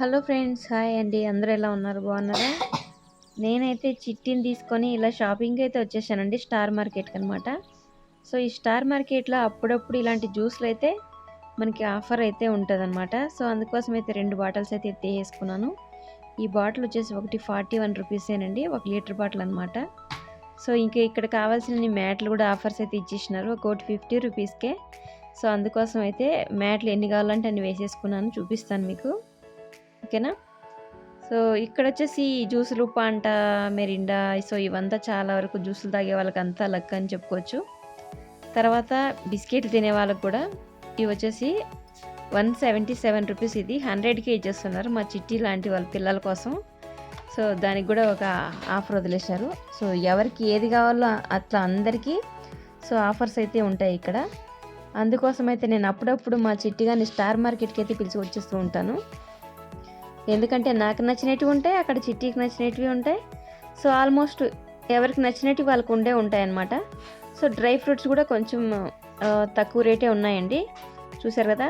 Hello friends hi అండి. అందరూ ఎలా ఉన్నారు? బాగున్నారా? నేనైతే చిట్టిని తీసుకొని ఇలా షాపింగ్ అయితే వచ్చేసానండి స్టార్ మార్కెట్కి అనమాట సో ఈ స్టార్ మార్కెట్లో అప్పుడప్పుడు ఇలాంటి జ్యూస్లు అయితే మనకి ఆఫర్ అయితే ఉంటుంది సో అందుకోసం అయితే రెండు బాటిల్స్ అయితే ఎత్తేసుకున్నాను ఈ బాటిల్ వచ్చేసి ఒకటి ఫార్టీ వన్ రూపీసేనండి ఒక లీటర్ బాటిల్ అనమాట సో ఇంకా ఇక్కడ కావాల్సిన మ్యాట్లు కూడా ఆఫర్స్ అయితే ఇచ్చేసినారు ఒకటి ఫిఫ్టీ రూపీస్కే. సో అందుకోసం అయితే మ్యాట్లు ఎన్ని కావాలంటే అన్ని వేసేసుకున్నాను చూపిస్తాను మీకు. ఓకేనా? సో ఇక్కడ వచ్చేసి జ్యూసులు పాంట మెరిండా సో ఇవంతా చాలా వరకు జ్యూసులు తాగే వాళ్ళకి అంతా లక్ అని చెప్పుకోవచ్చు. తర్వాత బిస్కెట్లు తినే వాళ్ళకి కూడా ఇవి వచ్చేసి వన్ సెవెంటీ సెవెన్ రూపీస్ ఇది. హండ్రెడ్కే ఇచ్చేస్తున్నారు మా చిట్టి లాంటి వాళ్ళ పిల్లల కోసం. సో దానికి కూడా ఒక ఆఫర్ వదిలేశారు. సో ఎవరికి ఏది కావాలో అట్లా అందరికీ సో ఆఫర్స్ అయితే ఉంటాయి ఇక్కడ. అందుకోసం అయితే నేను అప్పుడప్పుడు మా చిట్టిగాని స్టార్ మార్కెట్కి అయితే పిలిచి వచ్చేస్తూ ఉంటాను. ఎందుకంటే నాకు నచ్చినవి ఉంటాయి అక్కడ చిట్టికి నచ్చినవి ఉంటాయి. సో ఆల్మోస్ట్ ఎవరికి నచ్చినట్టు వాళ్ళకు ఉండే ఉంటాయి అన్నమాట సో డ్రై ఫ్రూట్స్ కూడా కొంచెం తక్కువ రేటే ఉన్నాయండి. చూసారు కదా?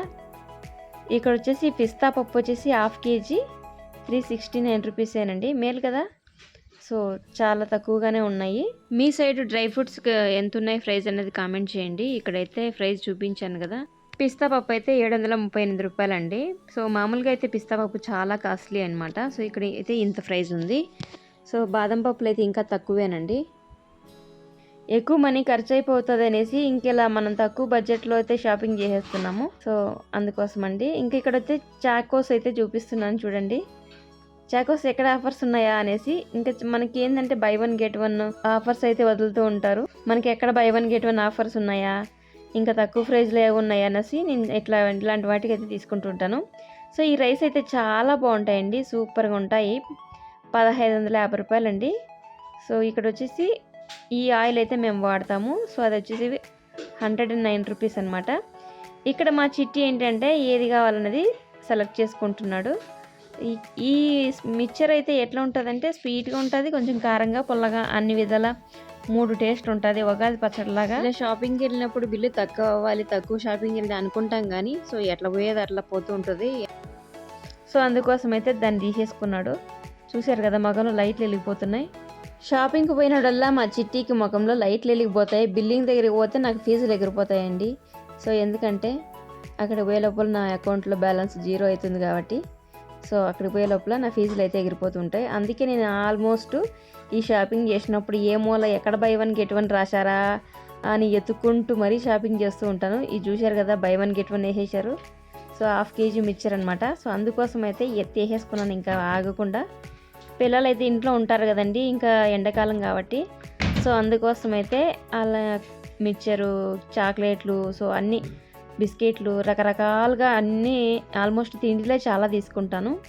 ఇక్కడ వచ్చేసి పిస్తా పప్పు వచ్చేసి half KG three sixty nine రూపీసేనండి మేలు కదా? సో చాలా తక్కువగానే ఉన్నాయి. మీ సైడ్ డ్రై ఫ్రూట్స్ ఎంత ఉన్నాయి ప్రైస్ అనేది కామెంట్ చేయండి. ఇక్కడైతే ప్రైస్ చూపించాను కదా. పిస్తా పప్పు అయితే ఏడు వందల ముప్పై ఎనిమిది రూపాయలండి. సో మామూలుగా అయితే పిస్తా పప్పు చాలా కాస్ట్లీ అనమాట సో ఇక్కడ అయితే ఇంత ప్రైస్ ఉంది. సో బాదం పప్పులు అయితే ఇంకా తక్కువేనండి. ఎక్కువ మనీ ఖర్చు అయిపోతుంది అనేసి ఇంకెలా మనం తక్కువ బడ్జెట్లో అయితే షాపింగ్ చేసేస్తున్నాము. సో అందుకోసం అండి ఇంక ఇక్కడ అయితే చాకోస్ అయితే చూపిస్తున్నాను చూడండి. చాకోస్ ఎక్కడ ఆఫర్స్ ఉన్నాయా అనేసి ఇంకా మనకి ఏంటంటే buy one get one offers అయితే వదులుతూ ఉంటారు. మనకి ఎక్కడ buy one get one offers ఉన్నాయా? ఇంకా తక్కువ ప్రైజ్లో ఏవి ఉన్నాయి అనేసి నేను ఇట్లా ఇలాంటి వాటికి అయితే తీసుకుంటుంటాను. సో ఈ రైస్ అయితే చాలా బాగుంటాయండి. సూపర్గా ఉంటాయి. పదహైదు వందల యాభై రూపాయలండి. సో ఇక్కడ వచ్చేసి ఈ ఆయిల్ అయితే మేము వాడతాము. సో అది వచ్చేసి హండ్రెడ్ అండ్ నైన్ రూపీస్ అనమాట ఇక్కడ మా చిట్టి ఏంటంటే ఏది కావాలన్నది సెలెక్ట్ చేసుకుంటున్నాడు. ఈ ఈ మిక్చర్ అయితే ఎట్లా ఉంటుందంటే స్వీట్గా ఉంటుంది కొంచెం కారంగా పుల్లగా అన్ని విధాల మూడు టేస్ట్ ఉంటుంది ఉగాది పచ్చడిలాగా ఇలా షాపింగ్కి వెళ్ళినప్పుడు బిల్లు తక్కువ అవ్వాలి తక్కువ షాపింగ్ వెళ్ళి అనుకుంటాం కానీ సో ఎట్లా పోయేది అట్లా పోతూ ఉంటుంది. సో అందుకోసం అయితే దాన్ని తీసేసుకున్నాడు. చూశారు కదా మగంలో లైట్లు వెలిగిపోతున్నాయి. షాపింగ్కి పోయినడల్లా మా చిట్టికి ముఖంలో లైట్లు వెలిగిపోతాయి. బిల్లింగ్ దగ్గరికి పోతే నాకు ఫీజులు ఎగిరిపోతాయండి. సో ఎందుకంటే అక్కడ పోయే లోపల నా అకౌంట్లో బ్యాలెన్స్ జీరో అవుతుంది కాబట్టి. సో అక్కడికి పోయే లోపల నా ఫీజులు అయితే ఎగిరిపోతుంటాయి. అందుకే నేను ఆల్మోస్ట్ ఈ షాపింగ్ చేసినప్పుడు ఏ మూల ఎక్కడ బై వన్ గెట్ వన్ రాశారా అని ఎత్తుకుంటూ మరీ షాపింగ్ చేస్తూ ఉంటాను. ఇది చూశారు కదా బై వన్ గెట్ వన్ వేసేసారు సో హాఫ్ కేజీ మిక్చర్ అనమాట సో అందుకోసం అయితే ఎత్తి వేసేసుకున్నాను ఇంకా ఆగకుండా. పిల్లలు అయితే ఇంట్లో ఉంటారు కదండి ఇంకా ఎండాకాలం కాబట్టి. సో అందుకోసం అయితే అలా మిక్చరు చాక్లెట్లు సో అన్నీ బిస్కెట్లు రకరకాలుగా అన్నీ ఆల్మోస్ట్ తిండిలే చాలా తీసుకుంటాను.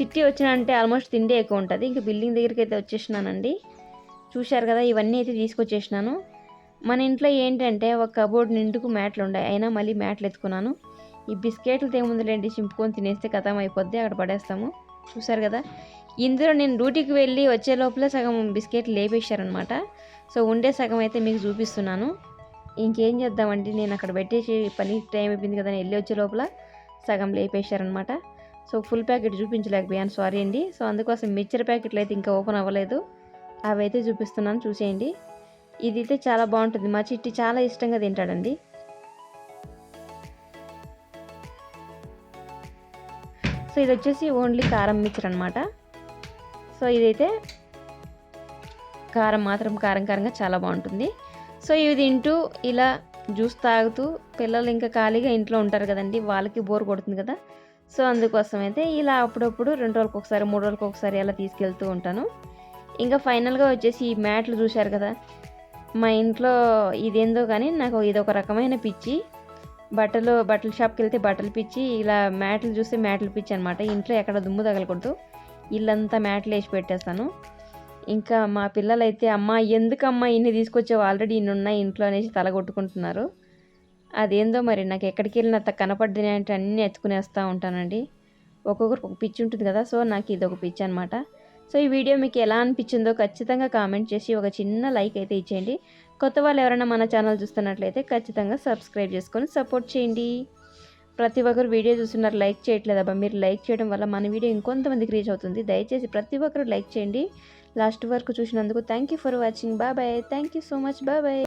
చిట్టి వచ్చినంటే ఆల్మోస్ట్ తిండి ఎక్కువ ఉంటుంది. ఇంకా బిల్డింగ్ దగ్గరికి అయితే వచ్చేసినానండి. చూశారు కదా ఇవన్నీ అయితే తీసుకొచ్చేసినాను. మన ఇంట్లో ఏంటంటే ఒక కబోర్డ్ నిండుకు మ్యాట్లు ఉన్నాయి అయినా మళ్ళీ మ్యాట్లు ఎత్తుకున్నాను. ఈ బిస్కెట్లు తేముందులేండి చింపుకొని తినేస్తే కథం అయిపోద్ది అక్కడ పడేస్తాము. చూసారు కదా? ఇందులో నేను డ్యూటీకి వెళ్ళి వచ్చే లోపల సగం బిస్కెట్లు లేపేశారనమాట సో ఉండే సగం అయితే మీకు చూపిస్తున్నాను. ఇంకేం చేద్దామండి? నేను అక్కడ పెట్టేసి పని టైం అయిపోయింది కదా వెళ్ళి వచ్చే లోపల సగం లేపేశారనమాట సో ఫుల్ ప్యాకెట్ చూపించలేకపోయాను. సారీ అండి. సో అందుకోసం మిక్చర్ ప్యాకెట్లు అయితే ఇంకా ఓపెన్ అవ్వలేదు. అవి అయితే చూపిస్తున్నాను చూసేయండి. ఇది అయితే చాలా బాగుంటుంది. మా చిట్టి చాలా ఇష్టంగా తింటాడండి. సో ఇది వచ్చేసి ఓన్లీ కారం మిక్చర్ అనమాట సో ఇదైతే కారం మాత్రం కారం కారంగా చాలా బాగుంటుంది. సో ఇవి తింటూ ఇలా జ్యూస్ తాగుతూ పిల్లలు ఇంకా ఖాళీగా ఇంట్లో ఉంటారు కదండి వాళ్ళకి బోర్ కొడుతుంది కదా. సో అందుకోసం అయితే ఇలా అప్పుడప్పుడు రెండు రోజులకు ఒకసారి మూడు రోజులకు ఒకసారి అలా తీసుకెళ్తూ ఉంటాను. ఇంకా ఫైనల్గా వచ్చేసి ఈ మ్యాట్లు చూశారు కదా మా ఇంట్లో ఇదేందో కానీ నాకు ఇది ఒక రకమైన పిచ్చి. బట్టలు బట్టల షాప్కి వెళ్తే బట్టలు పిచ్చి ఇలా మ్యాట్లు చూస్తే మ్యాట్లు పిచ్చి అనమాట ఇంట్లో ఎక్కడ దుమ్ము తగలకూడదు. ఇల్లంతా మ్యాట్లు వేసి పెట్టేస్తాను. ఇంకా మా పిల్లలైతే అమ్మ ఎందుకమ్మా ఇన్ని తీసుకొచ్చావు? ఆల్రెడీ ఇన్ని ఉన్నాయి ఇంట్లో అనేసి తల కొట్టుకుంటున్నారు. అదేందో మరి నాకు ఎక్కడికి వెళ్ళినా కనపడ్డాయి అంటే అన్నీ ఎత్తుకునేస్తూ ఉంటానండి. ఒక్కొక్కరికి ఒక పిచ్చి ఉంటుంది కదా సో నాకు ఇది ఒక పిచ్చి అనమాట సో ఈ వీడియో మీకు ఎలా అనిపించిందో ఖచ్చితంగా కామెంట్ చేసి ఒక చిన్న లైక్ అయితే ఇచ్చేయండి. కొత్త వాళ్ళు ఎవరైనా మన ఛానల్ చూస్తున్నట్లయితే ఖచ్చితంగా సబ్స్క్రైబ్ చేసుకొని సపోర్ట్ చేయండి. ప్రతి ఒక్కరు వీడియో చూస్తున్నారు లైక్ చేయట్లేదబ్బా. మీరు లైక్ చేయడం వల్ల మన వీడియో ఇంకొంతమందికి రీచ్ అవుతుంది. దయచేసి ప్రతి ఒక్కరు లైక్ చేయండి. లాస్ట్ వరకు చూసినందుకు thank you for watching bye thank you so much బాబాయ్ బాయ్